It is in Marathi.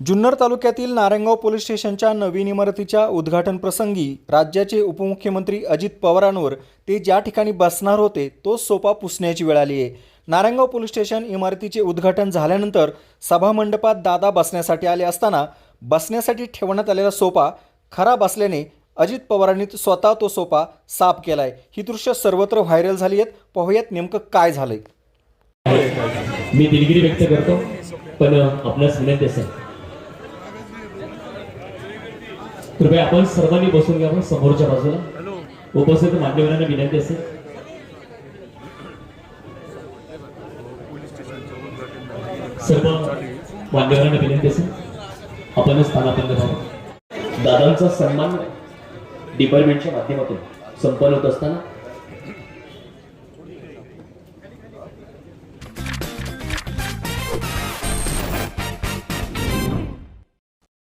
जुन्नर तालुक्यातील नारायणगाव पोलीस स्टेशनच्या नवीन इमारतीच्या उद्घाटन प्रसंगी राज्याचे उपमुख्यमंत्री अजित पवारांवर ते ज्या ठिकाणी बसणार होते तोच सोपा पुसण्याची वेळ आली आहे. नारायणगाव पोलीस स्टेशन इमारतीचे उद्घाटन झाल्यानंतर सभामंडपात दादा बसण्यासाठी आले असताना बसण्यासाठी ठेवण्यात आलेला सोपा खराब असल्याने अजित पवारांनी स्वतः तो सोपा साफ केलाय. ही दृश्य सर्वत्र व्हायरल झाली आहेत. पाहूयात नेमकं काय झालंय. मी दिलगिरी व्यक्त करतो पण आपल्यास विनंती असेल कृपया आपण सर्वांनी बसून घ्यावं समोरच्या बाजूला. उपस्थित मान्यवरांना विनंती असेल सर्व मान्यवरांना विनंती असेल आपण स्थानापन्न व्हावं. दादांचा सन्मान डिपार्टमेंटच्या माध्यमातून संपन्न होत असताना